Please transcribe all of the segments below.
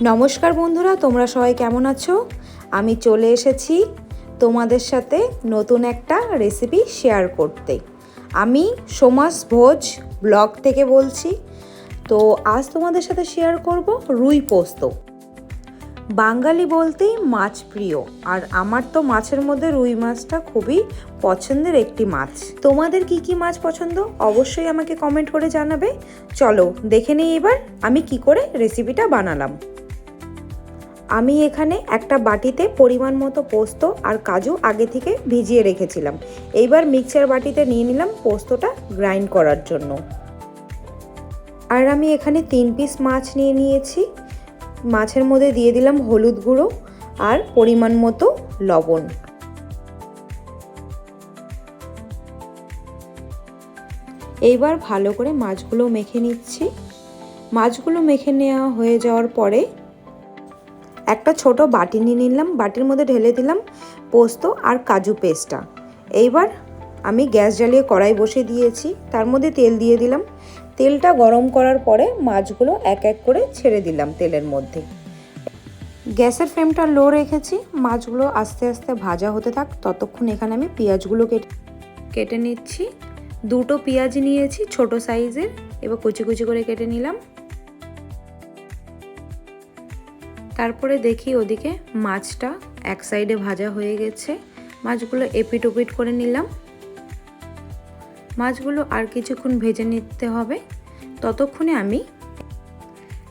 নমস্কার বন্ধুরা, তোমরা সবাই কেমন আছো? আমি চলে এসেছি তোমাদের সাথে নতুন একটা রেসিপি শেয়ার করতে। আমি সোমাস ভোজ ব্লগ থেকে বলছি। তো আজ তোমাদের সাথে শেয়ার করব রুই পোস্ত। বাঙালি বলতেই মাছ প্রিয়, আর আমার তো মাছের মধ্যে রুই মাছটা খুবই পছন্দের একটি মাছ। তোমাদের কি কি মাছ পছন্দ? অবশ্যই আমাকে কমেন্ট করে জানাবে। চলো, দেখে নিই এবার আমি কি করে রেসিপিটা বানালাম। আমি এখানে একটা বাটিতে পরিমাণ মতো পোস্ত আর কাজু আগে থেকে ভিজিয়ে রেখেছিলাম। এইবার মিক্সার বাটিতে নিয়ে নিলাম পোস্তটা গ্রাইন্ড করার জন্য। আর আমি এখানে তিন পিস মাছ নিয়ে নিয়েছি। মাছের মধ্যে দিয়ে দিলাম হলুদ গুঁড়ো আর পরিমাণ মতো লবণ। এইবার ভালো করে মাছগুলো মেখে নিচ্ছি। মাছগুলো মেখে নেওয়া হয়ে যাওয়ার পরে একটা ছোট বাটি নিয়ে নিলাম, বাটির মধ্যে ঢেলে দিলাম পোস্ত আর কাজু পেস্টটা। এইবার আমি গ্যাস জ্বালিয়ে কড়াই বসে দিয়েছি, তার মধ্যে তেল দিয়ে দিলাম। তেলটা গরম করার পরে মাছগুলো এক এক করে ছেড়ে দিলাম তেলের মধ্যে। গ্যাসের ফ্লেমটা লো রেখেছি, মাছগুলো আস্তে আস্তে ভাজা হতে থাক, ততক্ষণ এখানে আমি পেঁয়াজগুলো কেটে কেটে নিচ্ছি। দুটো পেঁয়াজ নিয়েছি, ছোট সাইজের, এবার কুচি কুচি করে কেটে নিলাম। তারপরে দেখি ওদিকে মাছটা এক সাইডে ভাজা হয়ে গেছে। মাছগুলো এপিট ওপিট করে নিলাম। মাছগুলো আর কিছুক্ষণ ভেজে নিতে হবে। ততক্ষণে আমি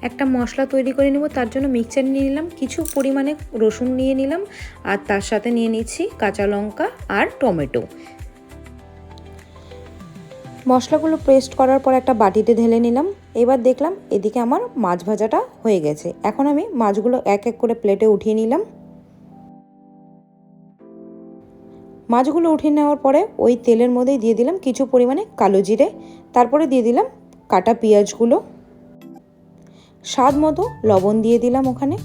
একটা মশলা তৈরি করে নেব, তার জন্য মিক্সচার নিয়ে নিলাম, কিছু পরিমাণে রসুন নিয়ে নিলাম, আর তার সাথে নিয়ে নিচ্ছি কাঁচা লঙ্কা আর টমেটো। মশলাগুলো পেস্ট করার পর একটা বাটিতে ঢেলে নিলাম। এবার দেখলাম এদিকে আমার মাছ ভাজাটা হয়ে গেছে। এখন আমি মাছগুলো এক এক করে প্লেটে উঠিয়ে নিলাম। মাছগুলো উঠিয়ে নেওয়ার পরে ওই তেলের মধ্যেই দিয়ে দিলাম কিছু পরিমাণে কালো জিরে। তারপরে দিয়ে দিলাম কাটা পেঁয়াজগুলো। স্বাদ মতো লবণ দিয়ে দিলাম ওখানে।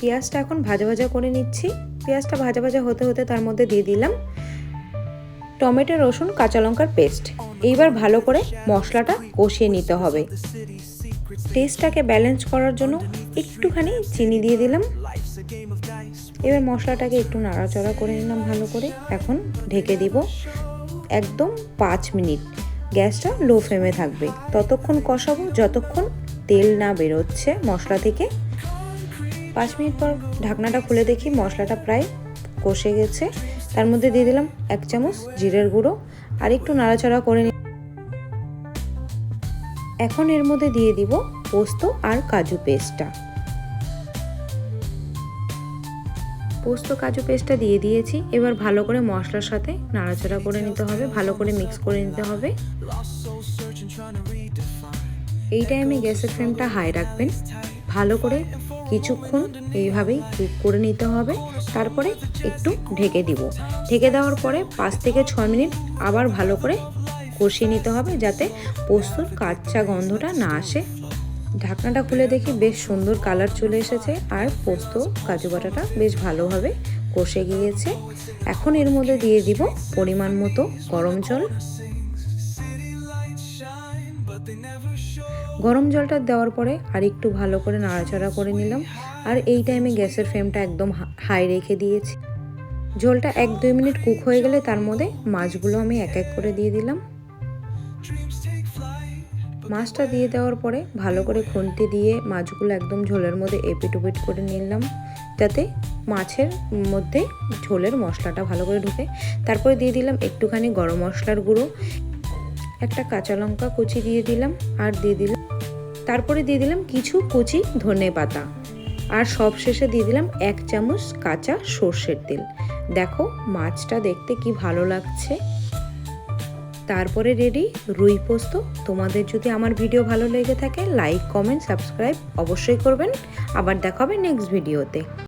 পেঁয়াজটা এখন ভাজা ভাজা করে নিচ্ছি। পেঁয়াজটা ভাজা ভাজা হতে হতে তার মধ্যে দিয়ে দিলাম টমেটো, রসুন, কাঁচা লঙ্কার পেস্ট। এইবার ভালো করে মশলাটা কষিয়ে নিতে হবে। টেস্টটাকে ব্যালেন্স করার জন্য একটুখানি চিনি দিয়ে দিলাম। এবার মশলাটাকে একটু নাড়াচড়া করে নিলাম ভালো করে। এখন ঢেকে দিব একদম পাঁচ মিনিট। গ্যাসটা লো ফ্লেমে থাকবে। ততক্ষণ কষাবো যতক্ষণ তেল না বেরোচ্ছে মশলা থেকে। পাঁচ মিনিট পর ঢাকনাটা খুলে দেখি মশলাটা প্রায় কষে গেছে। তার মধ্যে দিয়ে দিলাম এক চামচ জিরের গুঁড়ো আর একটু নাড়াচাড়া করে নি এখন এর মধ্যে দিয়ে দিব পোস্ত আর কাজু পেস্টটা। পোস্ত কাজু পেস্টটা দিয়ে দিয়েছি। এবার ভালো করে মশলার সাথে নাড়াচাড়া করে নিতে হবে, ভালো করে মিক্স করে নিতে হবে। এই টাইমে গ্যাসের ফ্লেমটা হাই রাখবেন। ভালো করে কিছুক্ষণ এইভাবেই কুক করে নিতে হবে। তারপরে একটু ঢেকে দিব। ঢেকে দেওয়ার পরে পাঁচ থেকে ছয় মিনিট আবার ভালো করে কষিয়ে নিতে হবে যাতে পোস্তর কাঁচা গন্ধটা না আসে। ঢাকনাটা খুলে দেখি বেশ সুন্দর কালার চলে এসেছে আর পোস্ত কাজু বাটাটা বেশ ভালোভাবে কষে গিয়েছে। এখন এর মধ্যে দিয়ে দিব পরিমাণ মতো গরম জল। গরম জলটা দেওয়ার পরে আর একটু ভালো করে নাড়াচাড়া করে নিলাম। আর এই টাইমে গ্যাসের ফ্লেমটা একদম হাই রেখে দিয়েছি। ঝোলটা এক দুই মিনিট কুক হয়ে গেলে তার মধ্যে মাছগুলো আমি এক এক করে দিয়ে দিলাম। মাছটা দিয়ে দেওয়ার পরে ভালো করে খুন্তি দিয়ে মাছগুলো একদম ঝোলের মধ্যে এপিট উপিট করে নিলাম। যাতে মাছের মধ্যে ঝোলের মশলাটা ভালো করে ঢুকে। তারপরে দিয়ে দিলাম একটুখানি গরম মশলার গুঁড়ো। একটা কাঁচা লঙ্কা কুচি দিয়ে দিলাম আর দিয়ে দিলাম। তারপরে দিয়ে দিলাম কিছু কুচি ধনে পাতা। আর সব শেষে দিয়ে দিলাম এক চামচ কাঁচা সর্ষের তেল। দেখো মাছটা দেখতে কি ভালো লাগছে। তারপরে রেডি রুই পোস্ত। তোমাদের যদি আমার ভিডিও ভালো লেগে থাকে লাইক কমেন্ট সাবস্ক্রাইব অবশ্যই করবেন। আবার দেখা হবে নেক্সট ভিডিওতে